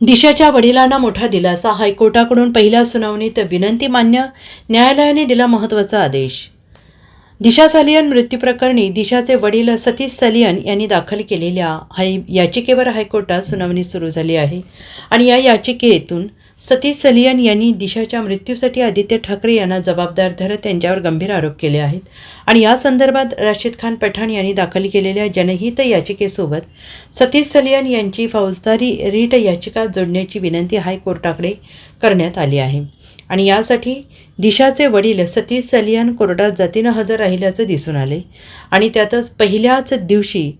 दिशाच्या वडिलांना मोठा दिलासा. हायकोर्टाकडून पहिल्या सुनावणीत विनंती मान्य न्यायालयाने दिला महत्त्वाचा आदेश. दिशा सालियन मृत्यूप्रकरणी दिशाचे वडील सतीश सालियन यांनी दाखल केलेल्या हाय याचिकेवर हायकोर्टात सुनावणी सुरू झाली आहे. आणि या याचिकेतून सतीश सलियन यांनी दिशाच्या मृत्यूसाठी आदित्य ठाकरे यांना जबाबदार धरत त्यांच्यावर गंभीर आरोप केले आहेत. आणि या संदर्भात राशीद खान पठाण यांनी दाखल केलेल्या जनहित याचिकेसोबत सतीश सलियन यांची फौजदारी रीट याचिका जोडण्याची विनंती हायकोर्टाकडे करण्यात आली आहे. आणि यासाठी दिशाचे वडील सतीश सलियन कोर्टात जातीनं हजर राहिल्याचं दिसून आले. आणि त्यातच पहिल्याच दिवशी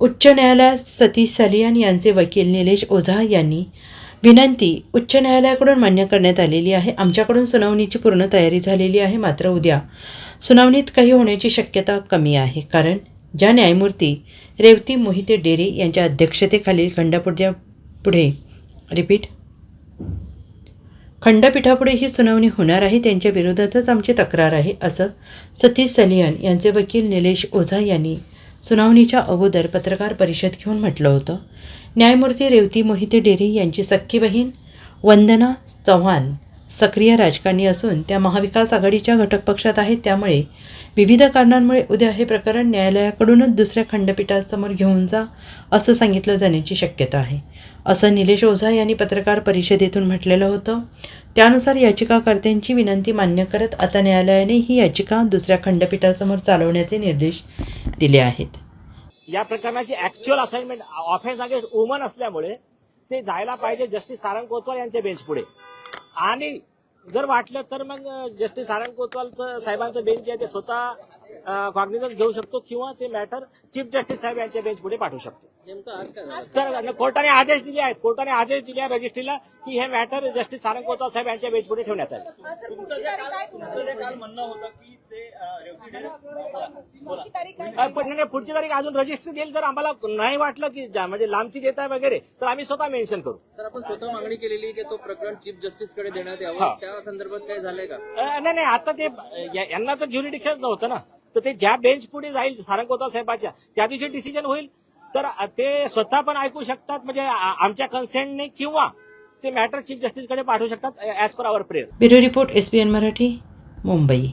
उच्च न्यायालयात सतीश सलियन यांचे वकील निलेश ओझा यांनी विनंती उच्च न्यायालयाकडून मान्य करण्यात आलेली आहे. आमच्याकडून सुनावणीची पूर्ण तयारी झालेली आहे. मात्र उद्या सुनावणीत काही होण्याची शक्यता कमी आहे. कारण ज्या न्यायमूर्ती रेवती मोहिते डेरे यांच्या अध्यक्षतेखालील खंडपीठाच्या पुढे रिपीट खंडपीठापुढे ही सुनावणी होणार आहे. त्यांच्या विरोधातच आमची तक्रार आहे असं सतीश सलियन यांचे वकील निलेश ओझा यांनी सुनावणीच्या अगोदर पत्रकार परिषद घेऊन म्हटलं होतं. न्यायमूर्ती रेवती मोहिते डेरे यांची सख्खी बहीण वंदना चव्हाण सक्रिय राजकारणी असून त्या महाविकास आघाडीच्या घटक पक्षात आहेत. त्यामुळे विविध कारणांमुळे उद्या हे प्रकरण न्यायालयाकडूनच दुसऱ्या खंडपीठासमोर घेऊन जा असं सांगितलं जाण्याची शक्यता आहे. असं निलेश ओझा यांनी पत्रकार परिषदेतून म्हटलेलं होतं. त्यानुसार याचिकाकर्त्यांची विनंती मान्य करत आता न्यायालयाने ही याचिका दुसऱ्या खंडपीठासमोर चालवण्याचे निर्देश दिले आहेत. या प्रकरणाची actual assignment offence against woman असल्यामुळे ते जायला पाहिजे जस्टिस सारंग कोतवाल यांच्या बेंच पुढे. आणि जर वाटलं तर मग जस्टिस सारंग कोतवालचं साहेबांचं बेंच आहे ते स्वतः कॉग्निझन्स घेऊ शकतो किंवा ते मॅटर चीफ जस्टिस साहेब यांच्या बेंच पुढे पाठवू शकतो. तर कोर्टाने आदेश दिले आहेत. कोर्टाने आदेश दिले आहे रजिस्ट्रीला की हे मॅटर जस्टिस सारंग कोतवाल साहेब यांच्या बेंच पुढे ठेवण्यात आले. पुढची तारीख अजून रजिस्ट्री देईल जर आम्हाला नाही वाटलं की म्हणजे लांबची देत आहे वगैरे तर आम्ही स्वतः मेन्शन करू. सर आपण स्वतः मागणी केलेली की तो प्रकरण चीफ जस्टिसकडे देण्यात. यावं. त्या संदर्भात काय झालंय का? नाही नाही आता ते यांना तर ज्युरिडिक्शन नव्हतं ना. तर ते ज्या बेंच पुढे जाईल सारंगोता साहेबाच्या त्या दिवशी डिसिजन होईल. तर ते स्वतः पण ऐकू शकतात म्हणजे आमच्या कन्सेंटने किंवा ते मॅटर चीफ जस्टिसकडे पाठवू शकतात as per our prayer bureau report S P N Marathi Mumbai.